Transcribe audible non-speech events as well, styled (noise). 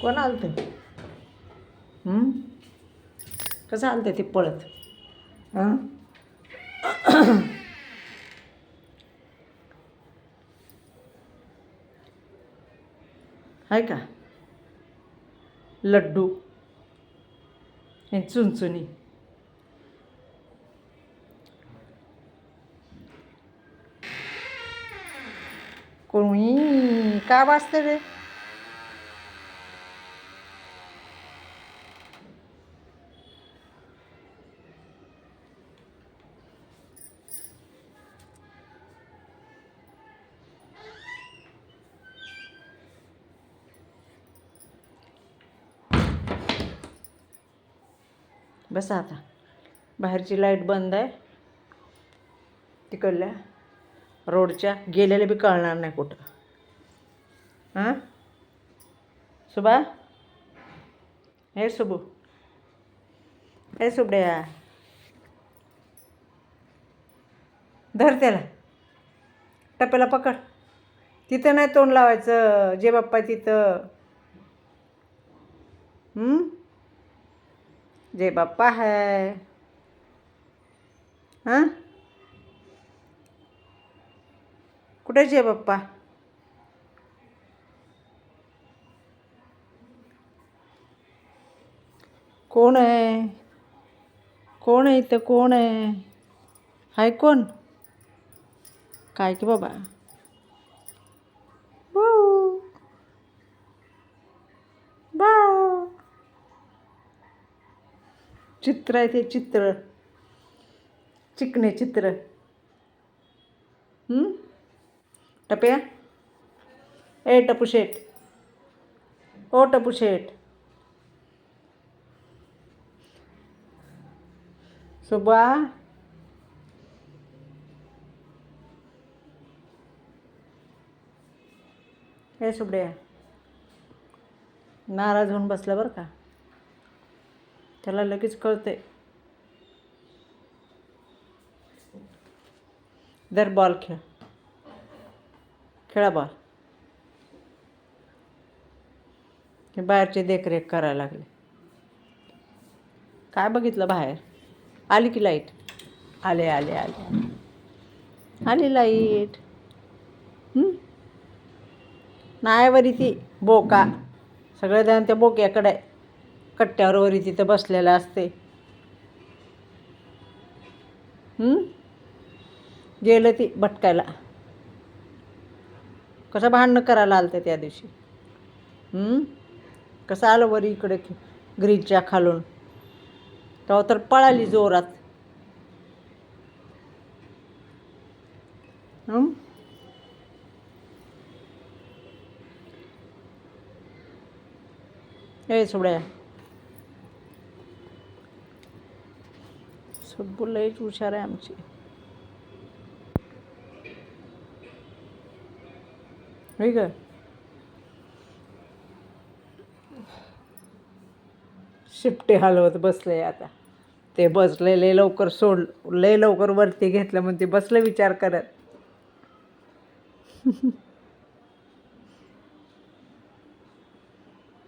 कोण आलं ते कसं आलतं ते पळत? हां? आहे का? लड्डू. हे चुनचुनी. कोणी? का वाजते रे? बस आता. बाहेरची लाइट बंद आहे. तिकडल्या रोडच्या गेलेले बी कळणार नाही कुठं. हां? सुबा हे सुबू हे सुबड्या धर त्याला. टप्प्याला पकड. तिथं नाही तोंड लावायचं. जे बाप्पा तिथं. हं? जय बाप्पा है हां कुठे जय बाप्पा कोण आहे कोण आहे इथं कोण आहे हाय कोण काय की बाबा बू. बा चित्र आहे ते चित्र. चिकणे चित्र. टप्या? ए टपू शेट ओ टपू शेट सुबा हे सुबड्या नाराज होऊन बसला बरं का? त्याला लगेच कळते दर बॉल खेळ. खेळा बॉल हे बाहेरची देखरेख करायला लागले. काय बघितलं बाहेर? आली की लाइट आले आले आले. आली लाइट नाही वरी ती बोका. सगळे जण त्या बोक्याकडे कट्ट्यावर वरी तिथं बसलेलं असते. गेलं ती भटकायला. कसं भांडणं करायला आलं ते त्या दिवशी? कसं आलं वरी इकडे ग्रीलच्या खालून? तेव्हा तर पळाली जोरात. ए सोड्या सुब्बू लईच हुशार आहे आमची. होय ग? शिपटे हलवत बसले आता. ते बसलेले लवकर सोड लय लवकर वरती घेतलं म्हणते बसलं विचार करत. (laughs)